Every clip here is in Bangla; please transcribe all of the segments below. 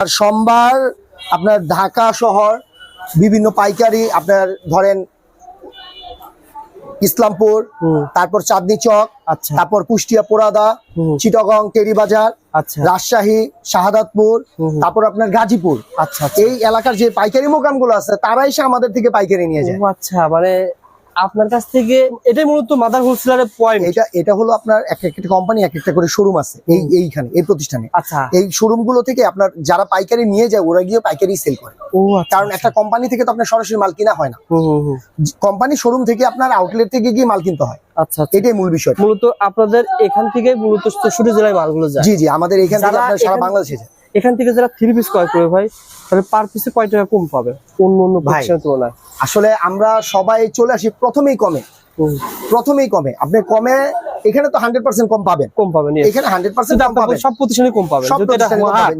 আর সোমবার আপনার ঢাকা শহর বিভিন্ন পাইকারি আপনার ধরেন ইসলামপুর তারপর চাঁদনি চক আচ্ছা। তারপর কুষ্টিয়া পোড়াদা চিটাগং টেরিবাজার আচ্ছা। রাজশাহী শাহাদাতপুর তারপর আপনার গাজীপুর। আচ্ছা আচ্ছা। এই এলাকার যে পাইকারি মোকামগুলো আছে তারাই সে আমাদের থেকে পাইকারি নিয়ে যায়। আচ্ছা মানে আপনার কাছ থেকে এটাই মূলত মাদার হোলসেলারের পয়েন্ট এটা এটা হলো আপনার এক একটা কোম্পানি এক একটা করে শোরুম আছে। এই এইখানে এই প্রতিষ্ঠানে। আচ্ছা। এই শোরুমগুলো থেকে আপনার যারা পাইকারি নিয়ে যায় ওরা গিয়ে পাইকারি সেল করে। ও আচ্ছা কারণ একটা কোম্পানি থেকে তো আপনার সরাসরি মাল কিনা হয় না। কোম্পানি শোরুম থেকে আপনার আউটলেট থেকে গিয়ে মাল কিনতে হয়। আচ্ছা আচ্ছা। এটাই মূল বিষয় মূলত আপনাদের এখান থেকে মূলত চৌষট্টি জেলায় মালগুলো যায়। জি জি আমাদের এখান থেকে আপনার সারা বাংলাদেশে যায়। এখান থেকে যারা থ্রি পিস ক্রয় করবে ভাই তাহলে পার পিসে কয় টাকা কম পাবে? অন্য অন্য ভাই। তুলনায়। আসলে আমরা সবাই চলে আসি প্রথমেই কমে। প্রথমেই কমে। আপনি কমে এখানে তো হান্ড্রেড পার্সেন্ট কম পাবেন। কম পাবেন এখানে হান্ড্রেড পার্সেন্ট সব প্রতিষ্ঠানে কম। পাবেন।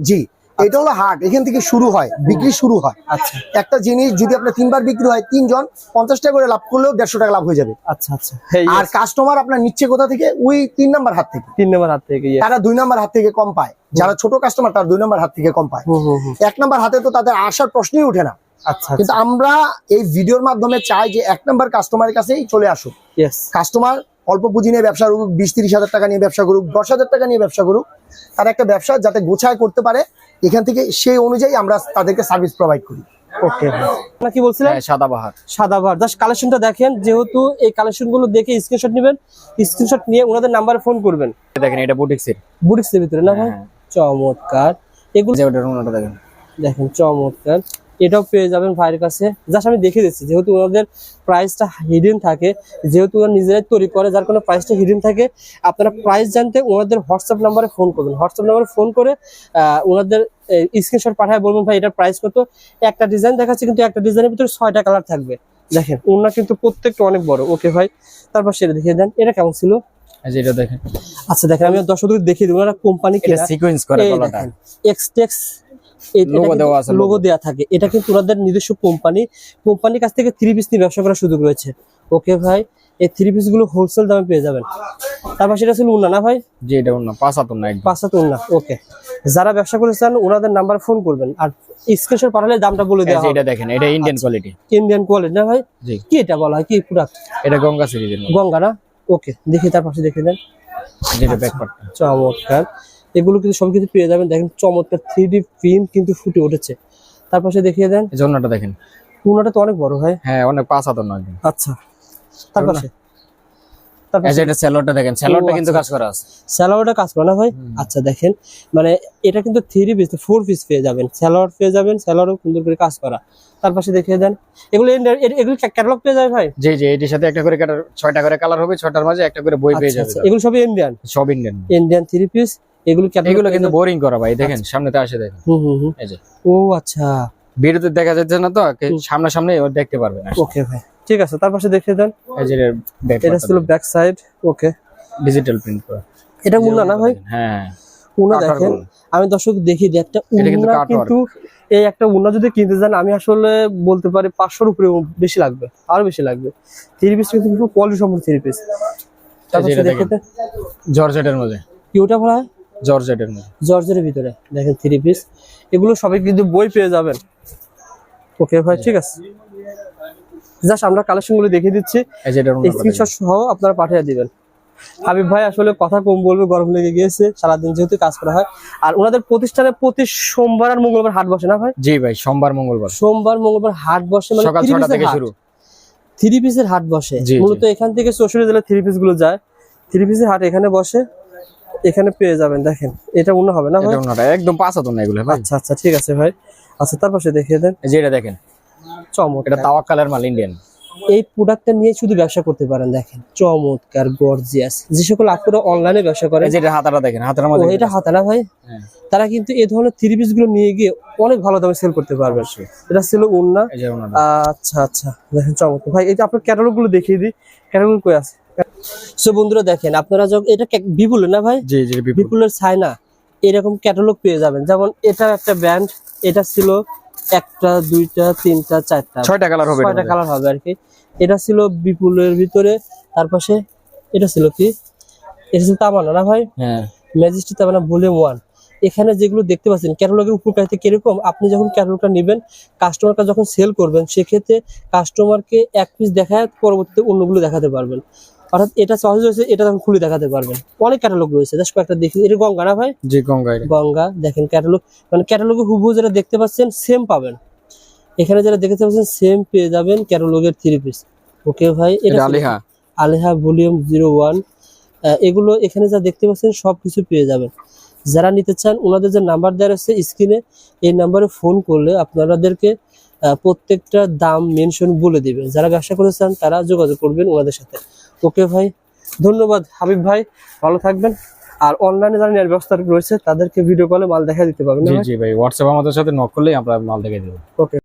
জি। এটা হলো হাট এখান থেকে শুরু হয় বিক্রি শুরু হয়। আচ্ছা। একটা জিনিস যদি আপনার তিনবার বিক্রি হয় তিনজন পঞ্চাশ টাকা করে লাভ করলেও দেড়শো টাকা লাভ হয়ে যাবে। আচ্ছা আচ্ছা। আর কাস্টমার আপনার নিচ্ছে কোথা থেকে? ওই তিন নাম্বার হাত থেকে। তিন নম্বর হাত থেকে তারা দুই নাম্বার হাত থেকে কম পায়। যারা ছোট কাস্টমার তারা দুই নাম্বার হাত থেকে কম পায়। এক নাম্বার হাতে তো তাদের আসার প্রশ্নই ওঠে না। আচ্ছা কিন্তু আমরা এই ভিডিওর মাধ্যমে চাই যে এক নাম্বার কাস্টমারের কাছেই চলে আসুক। কাস্টমার অল্প পুঁজি নিয়ে ব্যবসা করুক বিশ তিরিশ হাজার টাকা নিয়ে ব্যবসা করুক দশ হাজার টাকা নিয়ে ব্যবসা করুক। তার একটা ব্যবসা যাতে গোছায় করতে পারে এখান থেকে সেই অনুযায়ী আমরা তাদেরকে সার্ভিস প্রোভাইড করি। ওকে কি বলছিলেন? হ্যাঁ সাদাবাহার। জাস্ট কালেকশনটা দেখেন যেহেতু এই কালেকশনগুলো দেখে স্ক্রিনশট নেবেন স্ক্রিনশট নিয়ে ওনাদের নাম্বারে ফোন করবেন। দেখেন এটা বুটিক্সের বুটিক্সের ভিতরে না ভাই? হ্যাঁ। চমৎকার। এগুলো দেখেন। দেখেন চমৎকার। এটাও পেয়ে যাবেন ভাইয়ের কাছে। জাস্ট আমি দেখে দিচ্ছি যেহেতু ওনাদের প্রাইসটা হিডেন থাকে যেহেতু ওরা নিজেরাই তৈরি করে যার কোনো প্রাইসটা হিডেন থাকে আপনারা প্রাইস জানতে ওনাদের হোয়াটসঅ্যাপ নাম্বারে ফোন করবেন। হোয়াটসঅ্যাপ নাম্বারে ফোন করে ওনাদের স্ক্রিনশট পাঠায় বলবেন ভাই এটার প্রাইস কত? একটা ডিজাইন দেখাচ্ছে কিন্তু একটা ডিজাইনের ভিতরে ছয়টা কালার থাকবে। দেখেন ওনার কিন্তু প্রত্যেকটা অনেক বড়। ওকে ভাই? তারপর সেটা দেখিয়ে দেন। এটা কেমন ছিল? এটা দেখেন। আচ্ছা দেখেন আমি দর্শকদের দেখিয়ে ওনারা কোম্পানি সিকোয়েন্স করে এক্সটেক্স লোগো। দেওয়া থাকে। এটা কিন্তু ওনাদের নিজস্ব কোম্পানি কোম্পানির কাছ থেকে থ্রি পিস নিয়ে ব্যবসা করার সুযোগ রয়েছে। ওকে ভাই এই থ্রি পিসগুলো হোলসেল দামে পেয়ে যাবেন। তারপর সেটা ছিল উন্না না ভাই? যে এটা অন্য পাঁচ হাত উন্না ওকে যারা ব্যবসা করতে চান ওনাদের নাম্বার ফোন করবেন। আর স্ক্রিনশট পাঠালে দামটা বলে দেওয়া এটা দেখেন এটা ইন্ডিয়ান কোয়ালিটি ইন্ডিয়ান কোয়ালিটি না ভাই? জি। কি এটা বলা হয়? কি প্রোডাক্ট এটা গঙ্গা সিরিজের গঙ্গা না? ওকে দেখি তার পাশে দেখে দেন যেটা ব্যাকপার্টটা চমৎকার। এগুলো কিন্তু সব কিছু পেয়ে যাবেন। দেখেন চমৎকার থ্রি ডি প্রিন্ট কিন্তু ফুটে উঠেছে। তার পাশে দেখিয়ে দেন। অন্যটা দেখেন। পুনাটা তো অনেক বড় হয় হ্যাঁ অনেক পাঁচ হাত না একদম আচ্ছা। তার পাশে। দেখেন। কিন্তু আচ্ছা। কাজ করা আছে। কাজ করে ভাই? আচ্ছা দেখেন। মানে এটা কিন্তু থ্রি পিস ফোর পিস পেয়ে যাবেন। স্যালোয়ার পেয়ে যাবেন স্যালোয়ারও সুন্দর করে কাজ করা। তার পাশে দেখিয়ে দেন। এগুলো এগুলো ক্যাটালগ পেয়ে যাবে ভাই? জি জি এটির সাথে একটা করে ছয়টা করে কালার হবে ছয়টার মাঝে একটা করে বই পেয়ে আচ্ছা, যাবে আচ্ছা, এগুলো। সবই ইন্ডিয়ান সব ইন্ডিয়ান ইন্ডিয়ান থ্রি পিস এগুলো এগুলো কিন্তু বোরিং করা ভাই দেখেন সামনেতে আসে দেখেন। হুম হুম হুম। এই যে। ও আচ্ছা। ভিডিওতে দেখা যাচ্ছে না তো হুম। সামনাসামনি দেখতে পারবেন ওকে ভাই ঠিক আছে তার পাশে দেখিয়ে দেন। এই যে এটা ছিল back side okay. Digital print করা। এটা উন্না না ভাই? হ্যাঁ উন্না দেখেন আমি দর্শক দেখি দিই একটা কিন্তু এই একটা উন্না যদি কিনতে যান আমি আসলে বলতে পারি পাঁচশোর উপরে বেশি লাগবে আরও বেশি লাগবে। থ্রি পিস কিন্তু কোয়ালিটি সম্পূর্ণ থ্রি পিস দেখে জর্জেটের মধ্যে। কি ওটা হয় জর্জেটের মধ্যে। জর্জের ভিতরে দেখেন থ্রি পিস এগুলো সবাই কিন্তু বই পেয়ে যাবেন। ওকে ভাই ঠিক আছে। জাস্ট আমরা কালেকশনগুলো দেখিয়ে দিচ্ছি। স্ক্রিনশট সহ আপনারা পাঠিয়ে দিবেন। হাবিব ভাই আসলে কথা কম বলবে গরম লেগে গিয়েছে। সারাদিন যেহেতু কাজ করা হয়। আর ওনাদের প্রতিষ্ঠানে প্রতি সোমবার আর মঙ্গলবার হাট বসে না ভাই? জি ভাই সোমবার মঙ্গলবার। সোমবার মঙ্গলবার হাট বসে মানে সকাল three ছটা piece-এর থেকে হাট। শুরু। থ্রি পিসের হাট বসে। মূলত এখান থেকে চৌষট্টি জেলা থ্রি পিসগুলো যায়। থ্রি পিসের হাট এখানে বসে। এখানে পেয়ে যাবেন দেখেন। এটা অন্য হবে না ভাই? একদম পাঁচ হাত না এগুলো আচ্ছা আচ্ছা ঠিক আছে ভাই। আচ্ছা তার পাশে দেখিয়ে দেন। এই যে এটা দেখেন। চমক এটা তাওয়াক্কালের মাল ইন্ডিয়ান এই প্রোডাক্টটা নিয়ে শুধু ব্যবসা করতে পারেন দেখেন। চমৎকার গর্জিয়াস যে সকল আপুরা অনলাইনে ব্যবসা করে এই যে এটা হাতাটা দেখেন হাতার মাঝে এটা হাতা না ভাই? হ্যাঁ। তারা কিন্তু এই ধরনের থ্রি পিসগুলো নিয়ে গিয়ে অনেক ভালো দামে সেল করতে পারবে এটা ছিল উন্না। আচ্ছা আচ্ছা। দেখেন চমৎকার। ভাই এটা আপনার ক্যাটালগগুলো দেখিয়ে দিই। ক্যাটালগ কই আছে? সো বন্ধুরা দেখেন আপনারা যখন এটা বিপুল না ভাই? জি জি বিপুল। বিপুলের ছায়না এরকম ক্যাটালগ পেয়ে যাবেন। যেমন এটা একটা ব্যান্ড এটা ছিল একটা দুইটা তিনটা চারটা। ছয়টা কালার হবে ছয়টা কালার হবে আর কি। এটা ছিল বিপুলের ভিতরে তার পাশে এটা ছিল কি? এটা ছিল তামান্না না ভাই? হ্যাঁ। ম্যাজিস্ট্রি তামান্না ভলিউম ওয়ান এখানে যেগুলো দেখতে পাচ্ছেন ক্যাটালগের উপকারিতা কীরকম? আপনি যখন ক্যাটালগটা নেবেন কাস্টমারকে যখন সেল করবেন সেক্ষেত্রে কাস্টমারকে এক পিস দেখায় পরবর্তীতে অন্যগুলো দেখাতে পারবেন। অর্থাৎ এটা সহজ হয়েছে এটা তখন খুলে দেখাতে পারবেন। অনেক ক্যাটালগ রয়েছে জাস্ট কয়েকটা দেখি। এটা গঙ্গা না ভাই? জি গঙ্গা গঙ্গা দেখেন ক্যাটালগ মানে ক্যাটালগে হুবহু যেটা দেখতে পাচ্ছেন সেম পাবেন। এখানে যেটা দেখতে পাচ্ছেন সেম পেয়ে যাবেন ক্যাটালগের থ্রি পিস ওকে ভাই এটা আলিহা। আলেহা ভলিউম জিরো ওয়ান এগুলো এখানে যা দেখতে পাচ্ছেন সব কিছু পেয়ে যাবেন। যারা নিতে চান ওনাদের যে নাম্বার দেওয়া আছে স্ক্রিনে এই নাম্বারে ফোন করলে আপনাদেরকে প্রত্যেকটা দাম মেনশন বলে দিবে। যারা ব্যবসা করতে চান তারা যোগাযোগ করবেন ওনাদের সাথে। ওকে ভাই ধন্যবাদ হাবিব ভাই ভালো থাকবেন। আর অনলাইনে যারা নেওয়ার ব্যবস্থা রয়েছে তাদেরকে ভিডিও কলে মাল দেখা দিতে পারবেন জি জি ভাই হোয়াটসঅ্যাপ আমাদের সাথে নক করলেই আমরা মাল দেখে দেবো। ওকে